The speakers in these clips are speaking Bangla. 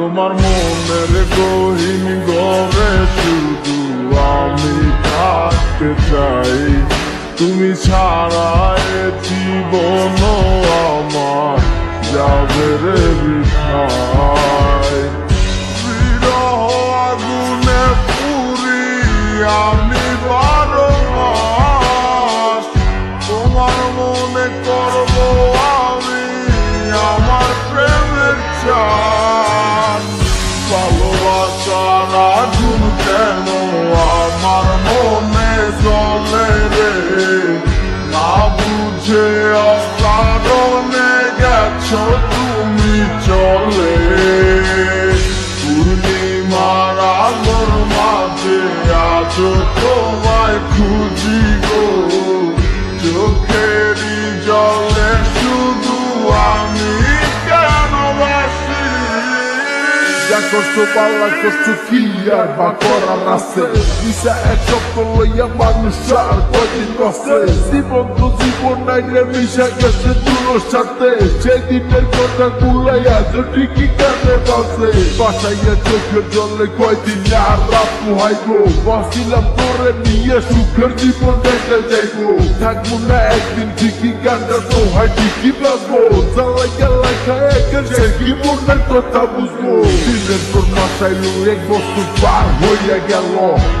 তোমার মনের গহীন গড়ে শুধু আমি থাকতে চাই। তুমি ছাড়া আগুন কেন আমার মনে জলে রে না বুঝে অকারণে গেছ তুমি চলে পূর্ণিমার আলোর মাঝে আজ তোমায় খুঁজি করছ পাল্লা করছ কি আর বা করার আছে দিশা এক চক্কর লইয়া মানুষ আর কদিন বসে জীবন তো জীবন নাই রে মিশা গেছে তুলোর সাথে সেদিনের কথা গুলাইয়া তো ঠিকই কানে বাসে বাসাইয়া চোখের জলে কয়দিন আর রাত পোহাইবো বাসিলাম তোরে নিয়ে সুখের জীবন দেখতে যাইবো থাকব না একদিন ঠিকই গানটা তো হয় ঠিকই বাজবো জ্বালাইয়া লেখা একের সে কি মনের কথা বুঝব দিনের পর মাসাইলো এক বছর পার হইয়া গেল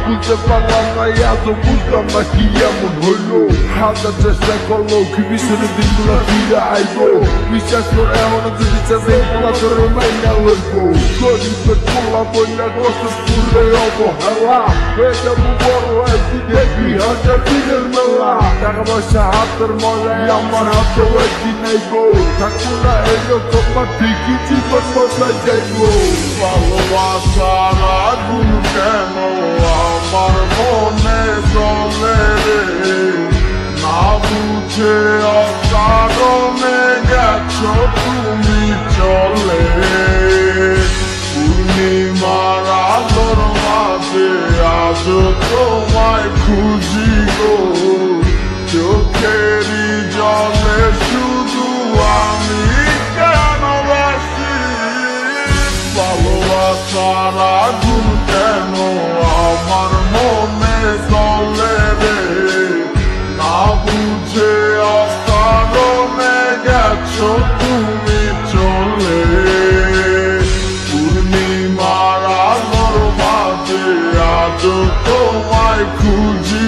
বুঝতে পারলাম না এত বুঝলাম না কি এমন হইল হাজার চেষ্টা করল কি পিছনে দিনগুলো ফিরে আইবো বিশ্বাস করে এমন যদি চাষে পোলা ধরে মাইনা লইবো গরিবের পোলা বইলা কষ্ট তুলে অবহেলা যাব বড় একদিন দেখবি হাজার দিনের মেলা টাকা পয়সা হাতের মজায় আমার হাতে একদিন আইবো থাকব না এরকম ঠিকই জীবন বদলাই যাইবো ভালোবাসার আগুন কেন আমার মনে জ্বলে রে না বুঝে অকারণে গেছো তুমি চলে পূর্ণিমার আলোর মাঝে আজ তোমায় খুঁজি গো জল আসো তুমি চলে পূর্ণিমার আলোর মাঝে আজ তোমায় খুঁজি